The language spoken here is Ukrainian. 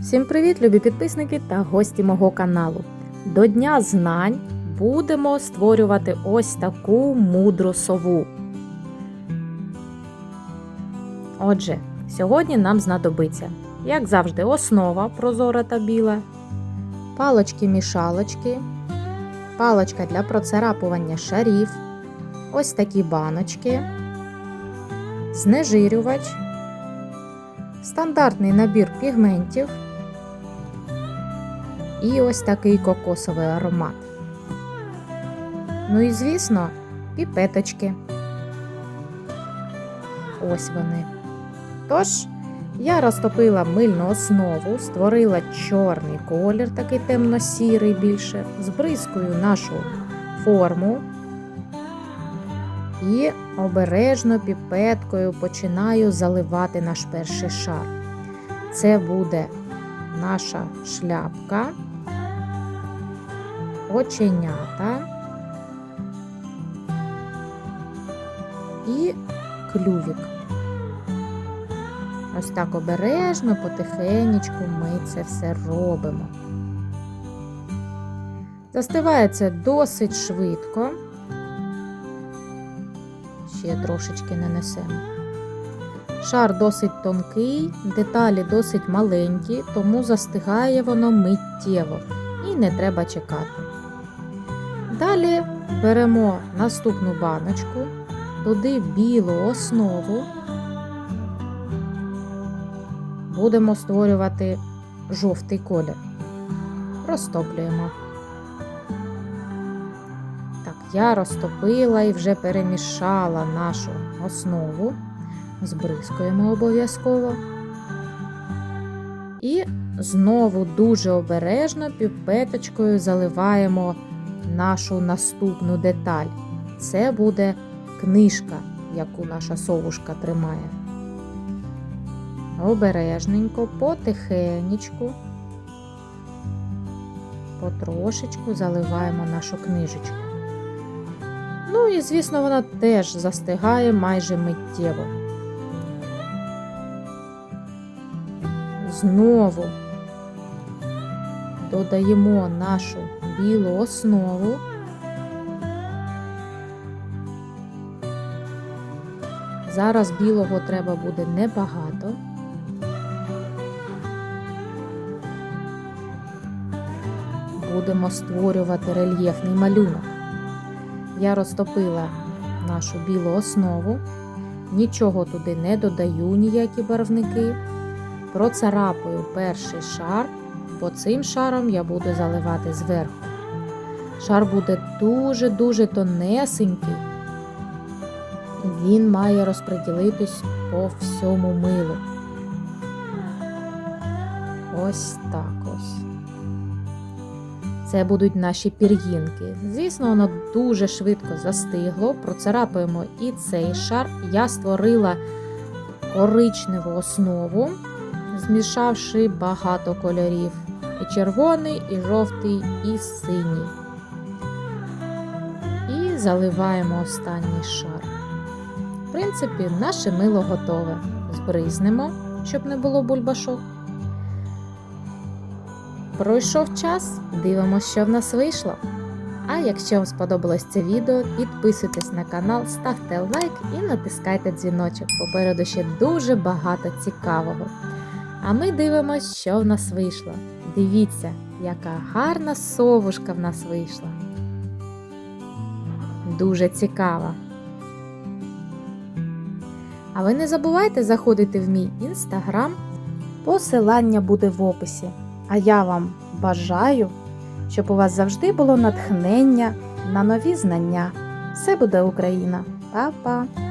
Всім привіт, любі підписники та гості мого каналу. До Дня знань будемо створювати ось таку мудру сову. Отже, сьогодні нам знадобиться, як завжди, основа прозора та біла, палочки-мішалочки, палочка для процарапування шарів, ось такі баночки, знежирювач, стандартний набір пігментів і ось такий кокосовий аромат. Ну і, звісно, піпеточки. Ось вони. Тож, я розтопила мильну основу, створила чорний колір, такий темно-сірий більше, збризкую нашу форму і обережно піпеткою починаю заливати наш перший шар. Це буде наша шляпка, оченята і клювік. Ось так обережно, потихенечку ми це все робимо. Застиває це досить швидко. Ще трошечки нанесемо. Шар досить тонкий, деталі досить маленькі, тому застигає воно миттєво і не треба чекати. Далі беремо наступну баночку, туди білу основу. Будемо створювати жовтий колір. Розтоплюємо. Так, я розтопила і вже перемішала нашу основу. Збризкуємо обов'язково. І знову дуже обережно піпеточкою заливаємо нашу наступну деталь. Це буде книжка, яку наша совушка тримає. Обережненько, потихенечку, потрошечку заливаємо нашу книжечку. Ну і, звісно, вона теж застигає майже миттєво. Знову додаємо нашу білу основу. Зараз білого треба буде небагато. Будемо створювати рельєфний малюнок. Я розтопила нашу білу основу, нічого туди не додаю, ніякі барвники. Процарапую перший шар, бо цим шаром я буду заливати зверху. Шар буде дуже-дуже тонесенький, і він має розподілитись по всьому милу. Ось так ось. Це будуть наші пір'їнки. Звісно, воно дуже швидко застигло. Процарапуємо і цей шар. Я створила коричневу основу, змішавши багато кольорів. І червоний, і жовтий, і синій. Заливаємо останній шар. В принципі, наше мило готове. Збризнемо, щоб не було бульбашок. Пройшов час, дивимося, що в нас вийшло. А якщо вам сподобалось це відео, підписуйтесь на канал, ставте лайк і натискайте дзвіночок. Попереду ще дуже багато цікавого. А ми дивимося, що в нас вийшло. Дивіться, яка гарна совушка в нас вийшла. Дуже цікава. А ви не забувайте заходити в мій інстаграм. Посилання буде в описі. А я вам бажаю, щоб у вас завжди було натхнення на нові знання. Все буде Україна. Па-па!